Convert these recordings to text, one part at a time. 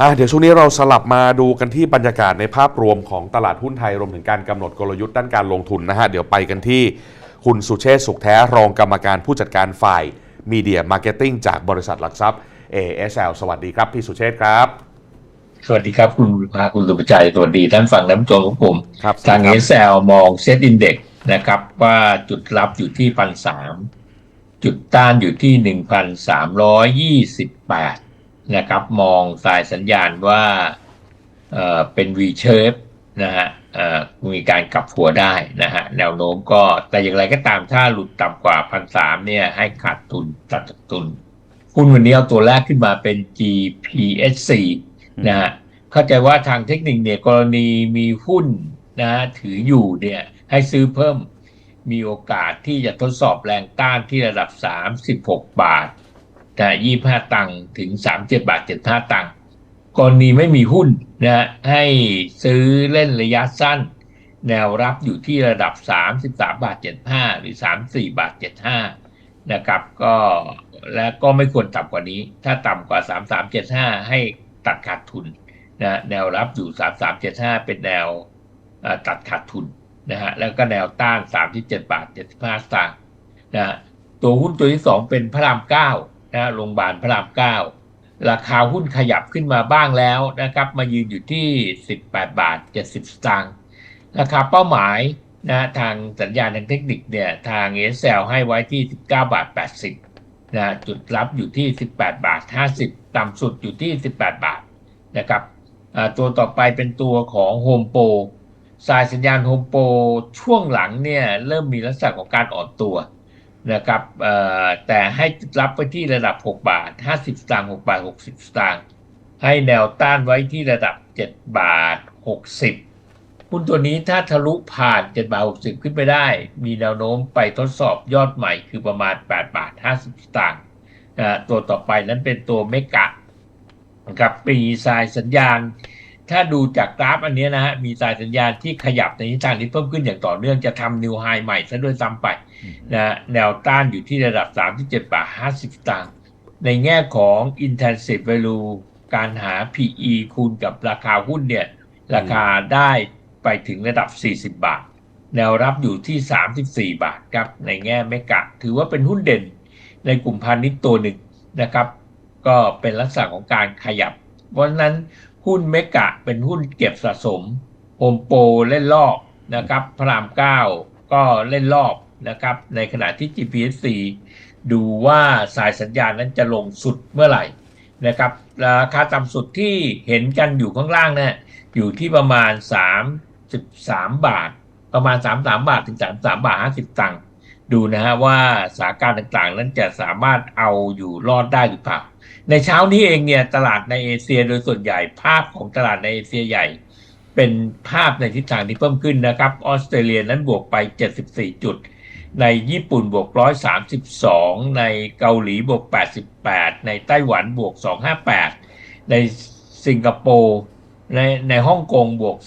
อะเดี๋ยวช่วงนี้เราสลับมาดูกันที่บรรยากาศในภาพรวมของตลาดหุ้นไทยรวมถึงการกำหนดกลยุทธ์ด้านการลงทุนนะฮะเดี๋ยวไปกันที่คุณสุเชษฐ์สุขแท้รองกรรมการผู้จัดการฝ่ายมีเดียมาร์เก็ตติ้งจากบริษัทหลักทรัพย์ ASL สวัสดีครับ พี่สุเชษฐ์ครับ สวัสดีครับ คุณภาคุณสุภชัยสวัสดีท่านฟังน้ำจงของผมครับทางสวัสดีเอครับสแมองเซตอินเด็กนะครับ ว่าจุดรับอยู่ที่พันสามจุดต้านอยู่ที่หนึ่งพันสามร้อยยี่สิบแปด นะครับมองสายสัญญาณว่าเอ่อเป็น V shape นะฮะมีการกลับหัวได้นะฮะแนวโน้มก็แต่อย่างไรก็ตามถ้าหลุดต่ำกว่าพันสามเนี่ยให้ขาดทุนตัดทุนหุ้นวันนี้เอาตัวแรกขึ้นมาเป็น GPSC นะฮะเข้าใจว่าทางเทคนิคเนี่ยกรณีมีหุ้นนะฮะถืออยู่เนี่ยให้ซื้อเพิ่มมีโอกาสที่จะทดสอบแรงต้านที่ระดับ 36 บาท แต่25ตังค์ถึง37บาท75ตังค์กรณีไม่มีหุ้นนะให้ซื้อเล่นระยะสั้น แนวรับอยู่ที่ระดับ 33บาท75 หรือ 34บาท75 นะครับ ก็และก็ไม่ควรต่ำกว่านี้ ถ้าต่ำกว่า 3375 ให้ตัดขาดทุนนะแนวรับอยู่ 3375 เป็นแนวตัดขาดทุนนะฮะแล้วก็แนวต้าน 37บาท75สตางค์นะฮะตัวหุ้นตัวที่ 2 เป็นพระราม 9 นะโรงพยาบาลพระราม9ราคาหุ้นขยับขึ้นมาบ้างแล้วนะครับ มายืนอยู่ที่ 18 บาท 70 สตางค์ราคาเป้าหมายนะทางสัญญาณทางเทคนิคเนี่ยทางเอสเซลให้ไว้ที่ 19 บาท 80นะจุดรับอยู่ที่ 18 บาท 50 ต่ำสุดอยู่ที่ 18 บาทนะครับตัวต่อไปเป็นตัวของ Home Pro สายสัญญาณ Home Pro ช่วงหลังเนี่ยเริ่มมีลักษณะของการอ่อนตัว นะครับแต่ให้รับไปที่ระดับ 6 บาท 50 สตางค์6บาท 60 สตางค์ให้แนวต้านไว้ที่ระดับ 7 บาท 60หุ้นตัวนี้ถ้าทะลุผ่าน 7 บาท 60 ขึ้นไปได้ มีแนวโน้มไปทดสอบยอดใหม่คือประมาณ 8 บาท 50 สตางค์ตัวต่อไปนั้นเป็นตัวเมกะนะครับมีสายสัญญาณ ถ้าดูจากกราฟอันเนี้ยนะฮะ มีสายสัญญาณที่ขยับในทิศทางที่เพิ่มขึ้นอย่างต่อเนื่องจะทำนิวไฮใหม่ซะด้วยซ้ำไปนะฮะแนวต้านอยู่ที่ระดับ 37 บาท 50สตางค์ในแง่ของ intensive value การหา PE คูณกับราคาหุ้นเนี่ย ราคาได้ไปถึงระดับ 40 บาท แนวรับอยู่ที่ 34 บาทครับ ในแง่เมกะ ถือว่าเป็นหุ้นเด่นในกลุ่มพาณิชย์ตัวหนึ่งนะครับ ก็เป็นลักษณะของการขยับ เพราะฉะนั้น หุ้นเมกะเป็นหุ้นเก็บสะสมโฮมโปรเล่นรอบนะครับพระรามเก้าก็เล่นรอบนะครับในขณะที่ GPC ดูว่าสายสัญญาณนั้นจะลงสุดเมื่อไหร่นะครับราคาต่ำสุดที่เห็นกันอยู่ข้างล่างเนี่ยอยู่ที่ประมาณ 33 บาท ประมาณ 33 บาทถึง 33 บาท 50 ตังค์ดูนะฮะว่าสถานการณ์ต่างๆ นั้นจะสามารถเอาอยู่รอดได้หรือเปล่า ในเช้านี้เองเนี่ยตลาดในเอเชียโดยส่วนใหญ่ภาพของตลาดในเอเชียใหญ่ เป็นภาพในทิศทางที่เพิ่มขึ้นนะครับออสเตรเลียนั้นบวกไป 74 จุด ในญี่ปุ่นบวก 132 ในเกาหลีบวก 88 ในไต้หวันบวก 258 ในสิงคโปร์ในในฮ่องกงบวก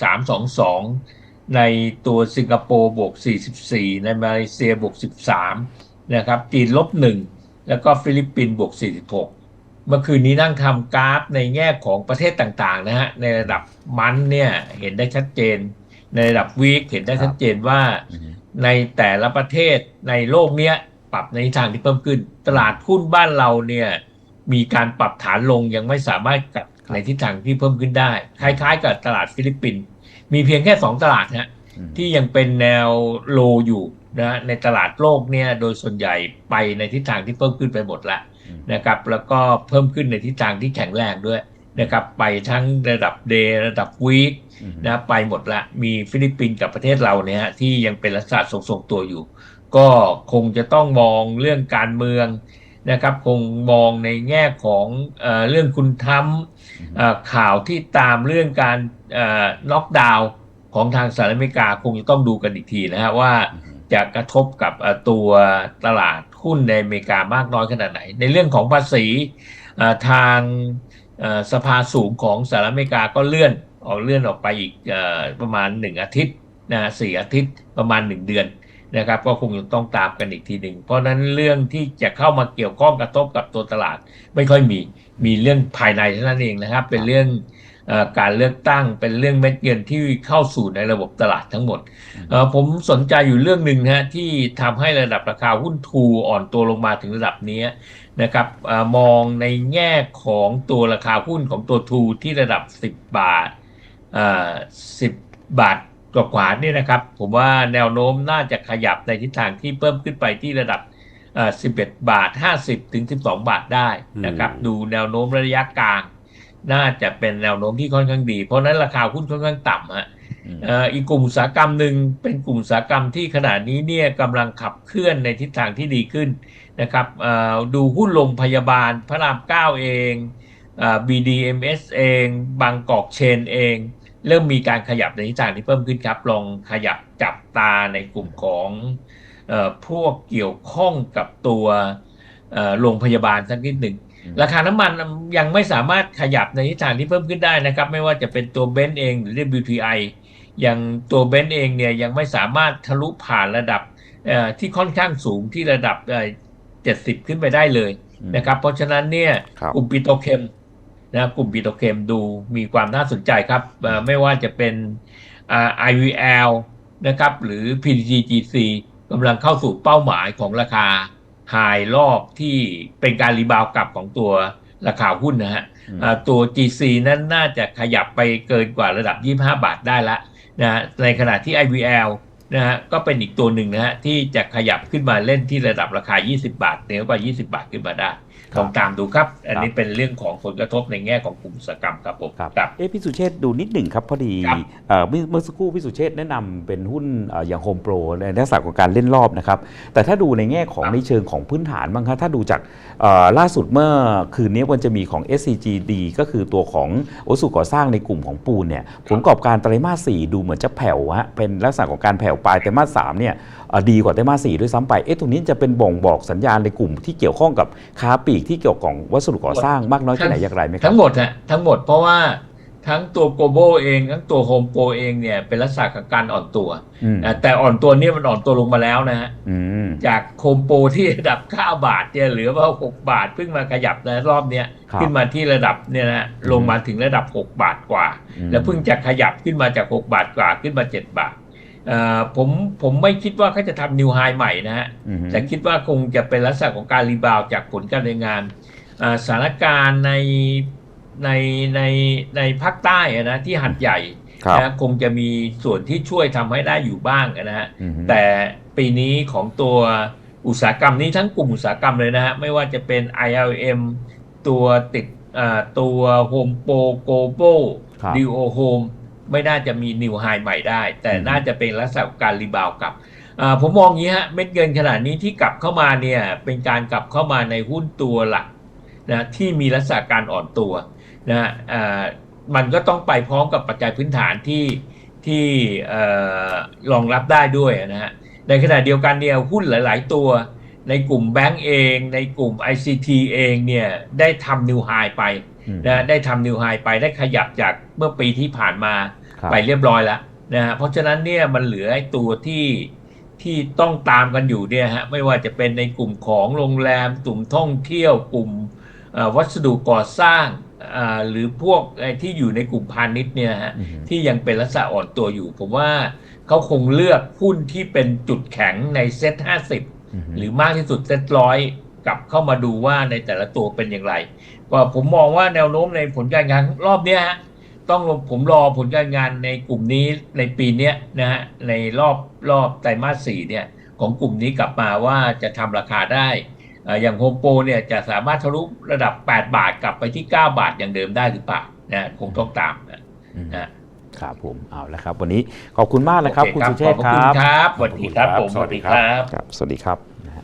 322 ในตัวสิงคโปร์บวก 44 ในมาเลเซียบวก 13 นะครับจีนลบ 1 แล้วก็ฟิลิปปินส์บวก 46 เมื่อคืนนี้นั่งทำกราฟในแง่ของประเทศต่างๆนะฮะในระดับมันเนี่ยเห็นได้ชัดเจน ในระดับวีคเห็นได้ชัดเจนว่า ในแต่ละประเทศในโลกเนี้ยปรับในทิศทางที่เพิ่มขึ้น ตลาดหุ้นบ้านเราเนี่ยมีการปรับฐานลงยังไม่สามารถกลับในทิศทางที่เพิ่มขึ้นได้ คล้ายๆ กับตลาดฟิลิปปินส์มีเพียงแค่2ตลาดฮะที่ยังเป็นแนวโลอยู่ นะในตลาดโลกเนี่ยโดยส่วนใหญ่ไปในทิศทางที่เพิ่มขึ้นไปหมดแล้วนะครับแล้วก็เพิ่มขึ้นในทิศทางที่แข็งแรงด้วยนะครับไปทั้งระดับเดย์ระดับวีคนะไปหมดละมีฟิลิปปินส์กับประเทศเราเนี่ยฮะที่ยังเป็นลักษณะทรงๆตัวอยู่ ก็คงจะต้องมองเรื่องการเมืองนะครับคงมองในแง่ของเออเรื่องคุณทำเอ่อข่าวที่ตามเรื่องการน็อกดาวน์ของทางสหรัฐอเมริกาคงจะต้องดูกันอีกทีนะฮะว่า จะกระทบกับตัวตลาดหุ้นในอเมริกามากน้อยขนาดไหน ในเรื่องของภาษีทางสภาสูงของสหรัฐอเมริกาก็เลื่อนออกเลื่อนออกไปอีกประมาณ 1 อาทิตย์นะสี่อาทิตย์ประมาณ 1 เดือนนะครับก็คงต้องตามกันอีกทีหนึ่ง เพราะนั้นเรื่องที่จะเข้ามาเกี่ยวข้องกระทบกับตัวตลาด ไม่ค่อยมีมีเรื่องภายในเท่านั้นเองนะครับ เป็นเรื่อง การเลือกตั้งเป็นเรื่องเม็ดเงินที่เข้าสู่ในระบบตลาดทั้งหมดเอ่อผมสนใจอยู่เรื่องหนึ่งนะฮะที่ทำให้ระดับราคาหุ้นทูอ่อนตัวลงมาถึงระดับนี้นะครับเออมองในแง่ของตัวราคาหุ้นของตัวทูที่ระดับ 10 บาทเอ่อ10บาทกว่าๆเนี่ยนะครับ ผมว่าแนวโน้มน่าจะขยับในทิศทางที่เพิ่มขึ้นไปที่ระดับเอ่อ11 บาท 50 ถึง 12 บาทได้นะครับอืมดูแนวโน้มระยะกลาง น่าจะเป็นแนวโน้มที่ค่อนข้างดี เพราะฉะนั้นราคาหุ้นค่อนข้างต่ำฮะอืมเอ่ออีกกลุ่มอุตสาหกรรมหนึ่งเป็นกลุ่มอุตสาหกรรมที่ขณะนี้เนี่ยกำลังขับเคลื่อนในทิศทางที่ดีขึ้นนะครับเอ่อดูหุ้นโรงพยาบาลพระรามเก้าเองเอ่อ BDMS เอง บางกอกเชนเอง เริ่มมีการขยับในทิศทางที่เพิ่มขึ้นครับ ลองขยับจับตาในกลุ่มของเอ่อพวกเกี่ยวข้องกับตัวเอ่อโรงพยาบาลสักนิดหนึ่งอืม ราคาน้ำมันยังไม่สามารถขยับในทิศทางที่เพิ่มขึ้นได้นะครับ ไม่ว่าจะเป็นตัวเบนซ์เองหรือ WTI อย่างตัวเบนซ์เองเนี่ยยังไม่สามารถทะลุผ่านระดับเอ่อที่ค่อนข้างสูงที่ระดับเจ็ดสิบขึ้นไปได้เลยนะครับ เพราะฉะนั้นเนี่ยครับกลุ่มปิโตรเคมนะกลุ่มปิโตรเคมดูมีความน่าสนใจครับเอ่อไม่ว่าจะเป็นอ่า IVL นะครับหรือ PTGC กำลังเข้าสู่เป้าหมายของราคา ไฮรอบที่เป็นการรีบาวด์กลับของตัวราคาหุ้นนะฮะอืมอ่าตัว GC นั้นน่าจะขยับไปเกินกว่าระดับ 25 บาทได้ละนะฮะในขณะที่ IVL นะฮะก็เป็นอีกตัวหนึ่งนะฮะที่จะขยับขึ้นมาเล่นที่ระดับราคา 20 บาทเหนือกว่า 20 บาทขึ้นมาได้ ลองตามดูครับ อันนี้เป็นเรื่องของผลกระทบในแง่ของกลุ่มอุตสาหกรรมครับผมครับครับ เอ๊ะพี่สุเชษฐ์ดูนิดหนึ่งครับ พอดีครับเอ่อเมื่อเมื่อสักครู่พี่สุเชษฐ์แนะนำเป็นหุ้นเอ่ออย่างโฮมโปรในลักษณะของการเล่นรอบนะครับ แต่ถ้าดูในแง่ของครับในเชิงของพื้นฐานบ้างครับถ้าดูจากเอ่อล่าสุดเมื่อคืนนี้มันจะมีของ SCGD ก็คือตัวของโอสุก่อสร้างในกลุ่มของปูนเนี่ยผลประกอบการไตรมาสสี่ดูเหมือนจะแผ่วฮะเป็นลักษณะของการแผ่วปลายไตรมาสสามเนี่ยเอ่อดีกว่าไตรมาสสี่ด้วยซ้ำไปเอ๊ะตรงนี้จะเป็นบ่งบอกสัญญาณในกลุ่มที่เกี่ยวข้องกับค้าปลีกที่เกี่ยวกับวัสดุก่อสร้างมากน้อยแค่ไหนอย่างไรไหมครับทั้งหมดฮะทั้งหมดเพราะว่าทั้งตัวโกลบอลเองทั้งตัวโฮมโปรเองเนี่ยเป็นลักษณะของการอ่อนตัวอืมนะแต่อ่อนตัวเนี่ยมันอ่อนตัวลงมาแล้วนะฮะอืมจากโฮมโปรที่ระดับ 9 บาทเนี่ยเหลือว่า 6 บาทเพิ่งมาขยับในรอบเนี้ยครับขึ้นมาที่ระดับเนี่ยนะฮะลงมาถึงระดับ 6 บาทกว่าอืมแล้วเพิ่งจะขยับขึ้นมาจาก 6 บาทกว่าขึ้นมา 7 บาทเอ่อ ผมผมไม่คิดว่าเขาจะทำนิวไฮใหม่นะฮะอืมแต่คิดว่าคงจะเป็นลักษณะของการรีบาวด์จากผลการดำเนินงานอ่าสถานการณ์ในในในในภาคใต้อะนะที่หัดใหญ่ครับนะคงจะมีส่วนที่ช่วยทำให้ได้อยู่บ้างนะฮะอืมแต่ปีนี้ของตัวอุตสาหกรรมนี้ทั้งกลุ่มอุตสาหกรรมเลยนะฮะไม่ว่าจะเป็น ILM ตัวติดอ่าตัว Home Pro Global ครับ d ิ o Home ไม่น่าจะมีนิวไฮใหม่ได้ แต่อืมน่าจะเป็นลักษณะของการรีบาวด์กลับอ่าผมมองอย่างนี้ฮะเม็ดเงินขนาดนี้ที่กลับเข้ามาเนี่ยเป็นการกลับเข้ามาในหุ้นตัวหลักนะที่มีลักษณะการอ่อนตัวนะฮะอ่ามันก็ต้องไปพร้อมกับปัจจัยพื้นฐานที่ที่เอ่อรองรับได้ด้วยนะฮะในขณะเดียวกันเนี่ยหุ้นหลาย ๆ ตัว ในกลุ่มแบงก์เอง ในกลุ่ม ICT เองเนี่ยได้ทำนิวไฮไปอืมนะได้ทำนิวไฮไปได้ขยับจากเมื่อปีที่ผ่านมาครับไปเรียบร้อยแล้วนะฮะเพราะฉะนั้นเนี่ยมันเหลือไอ้ตัวที่ที่ต้องตามกันอยู่เนี่ยฮะไม่ว่าจะเป็นในกลุ่มของโรงแรมกลุ่มท่องเที่ยวกลุ่มเอ่อวัสดุก่อสร้างอ่าหรือพวกไอ้ที่อยู่ในกลุ่มพาณิชย์เนี่ยฮะอืมที่ยังเป็นลักษณะอ่อนตัวอยู่ ผมว่าเขาคงเลือกหุ้นที่เป็นจุดแข็งในเซ็ต50 หรือมากที่สุดเซ็ตร้อยกลับเข้ามาดูว่าในแต่ละตัวเป็นอย่างไร ก็ผมมองว่าแนวโน้มในผลการงานรอบเนี้ยฮะต้องผมรอผลการงานในกลุ่มนี้ในปีเนี้ยนะฮะในรอบรอบไตรมาสสี่เนี่ยของกลุ่มนี้กลับมาว่าจะทำราคาได้เอ่ออย่างโฮมโปรเนี่ยจะสามารถทะลุระดับ 8 บาทกลับไปที่ 9 บาทอย่างเดิมได้หรือเปล่านะคงต้องตามนะอืมนะ ครับผมเอาละครับ วันนี้ขอบคุณมากนะครับโอคุณรับสุเชษฐ์ขอบคคุณรับครับ สวัสดีครับขอบผคุณมครับ สวัสดีครับครับสวัสดีครับ